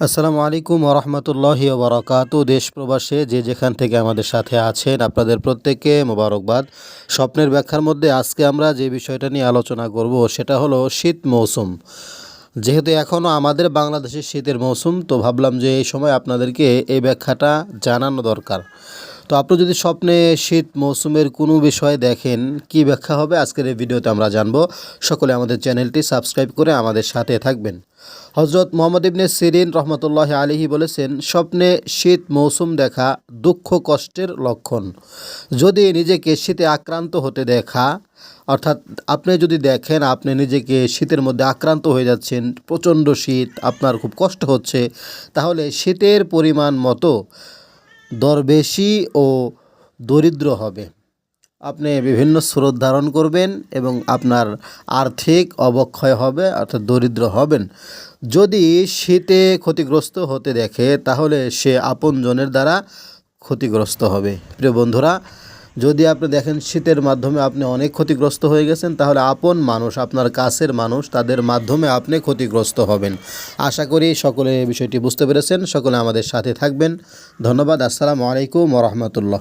আসসালামু আলাইকুম ওরহমতুল্লাহ বরকাত দেশ প্রবাসে যে যেখান থেকে আমাদের সাথে আছেন আপনাদের প্রত্যেককে মোবারকবাদ। স্বপ্নের ব্যাখ্যার মধ্যে আজকে আমরা যে বিষয়টা নিয়ে আলোচনা করব, সেটা হলো শীত মৌসুম। যেহেতু এখনও আমাদের বাংলাদেশে শীতের মৌসুম, তো ভাবলাম যে এই সময় আপনাদেরকে এই ব্যাখ্যাটা জানানো দরকার। তো আপনি যদি স্বপ্নে শীত মৌসুমের কোনো বিষয় দেখেন, কি ব্যাখ্যা হবে? আজকের এই ভিডিওতে আমরা জানব। সকলে আমাদের চ্যানেলটি সাবস্ক্রাইব করে আমাদের সাথে থাকবেন। হজরত মোহাম্মদ ইবনে সিরিন রহমতুল্লাহ আলিহি বলেছেন, স্বপ্নে শীত মৌসুম দেখা দুঃখ কষ্টের লক্ষণ। যদি নিজেকে শীতে আক্রান্ত হতে দেখা, অর্থাৎ আপনি যদি দেখেন আপনি নিজেকে শীতের মধ্যে আক্রান্ত হয়ে যাচ্ছেন, প্রচণ্ড শীত, আপনার খুব কষ্ট হচ্ছে, তাহলে শীতের পরিমাণ মতো দর বেশি ও দরিদ্র হবে। আপনি বিভিন্ন স্রোত ধারণ করবেন এবং আপনার আর্থিক অবক্ষয় হবে, অর্থাৎ দরিদ্র হবেন। যদি শীতে ক্ষতিগ্রস্ত হতে দেখে, তাহলে সে আপনজনের দ্বারা ক্ষতিগ্রস্ত হবে। প্রিয় বন্ধুরা, যদি আপনি দেখেন শীতের মাধ্যমে আপনি অনেক ক্ষতিগ্রস্ত হয়ে গেছেন, তাহলে আপন মানুষ, আপনার কাছের মানুষ, তাদের মাধ্যমে আপনি ক্ষতিগ্রস্ত হবেন। আশা করি সকলে বিষয়টি বুঝতে পেরেছেন। সকলে আমাদের সাথে থাকবেন। ধন্যবাদ। আসসালামু আলাইকুম রহমতুল্লাহ।